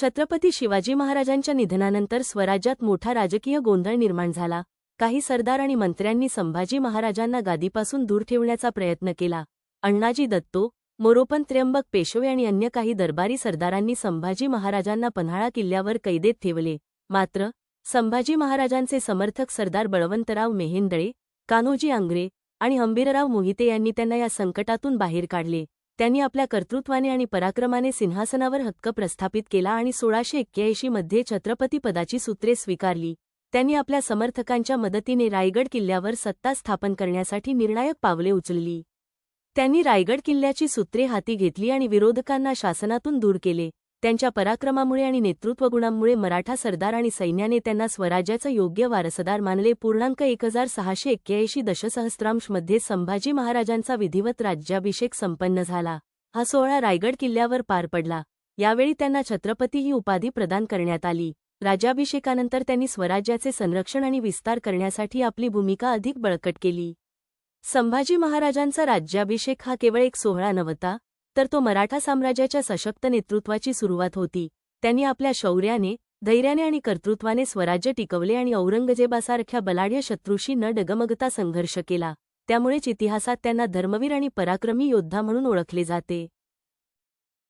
छत्रपती शिवाजी महाराजांच्या निधनानंतर स्वराज्यात मोठा राजकीय गोंधळ निर्माण झाला. काही सरदार आणि मंत्र्यांनी संभाजी महाराजांना गादीपासून दूर ठेवण्याचा प्रयत्न केला. अण्णाजी दत्तो मोरोपन त्र्यंबक पेशवे आणि अन्य काही दरबारी सरदारांनी संभाजी महाराजांना पन्हाळा किल्ल्यावर कैदेत ठेवले. मात्र संभाजी महाराजांचे समर्थक सरदार बळवंतराव मेहेंदळे कान्होजी आंग्रे आणि हंबीरराव मोहिते यांनी त्यांना या संकटातून बाहेर काढले. त्यांनी आपल्या कर्तृत्वाने आणि पराक्रमाने सिंहासनावर हक्क प्रस्थापित केला आणि सोळाशे एक्क्याऐंशी मध्ये छत्रपतीपदाची सूत्रे स्वीकारली. त्यांनी आपल्या समर्थकांच्या मदतीने रायगड किल्ल्यावर सत्ता स्थापन करण्यासाठी निर्णायक पावले उचलली. त्यांनी रायगड किल्ल्याची सूत्रे हाती घेतली आणि विरोधकांना शासनातून दूर केले. त्यांच्या पराक्रमामुळे आणि नेतृत्वगुणांमुळे मराठा सरदार आणि सैन्याने त्यांना स्वराज्याचा योग्य वारसदार मानले. पूर्णांक एक हजार सहाशे एक्क्याऐंशी दशसहस्रांशमध्ये संभाजी महाराजांचा विधिवत राज्याभिषेक संपन्न झाला. हा सोहळा रायगड किल्ल्यावर पार पडला. यावेळी त्यांना छत्रपती ही उपाधी प्रदान करण्यात आली. राज्याभिषेकानंतर त्यांनी स्वराज्याचे संरक्षण आणि विस्तार करण्यासाठी आपली भूमिका अधिक बळकट केली. संभाजी महाराजांचा राज्याभिषेक हा केवळ एक सोहळा नव्हता तर तो मराठा साम्राज्याच्या सशक्त नेतृत्वाची सुरुवात होती. त्यांनी आपल्या शौर्याने धैर्याने आणि कर्तृत्वाने स्वराज्य टिकवले आणि औरंगजेबासारख्या बलाढ्य शत्रूशी न डगमगता संघर्ष केला. त्यामुळेच इतिहासात त्यांना धर्मवीर आणि पराक्रमी योद्धा म्हणून ओळखले जाते.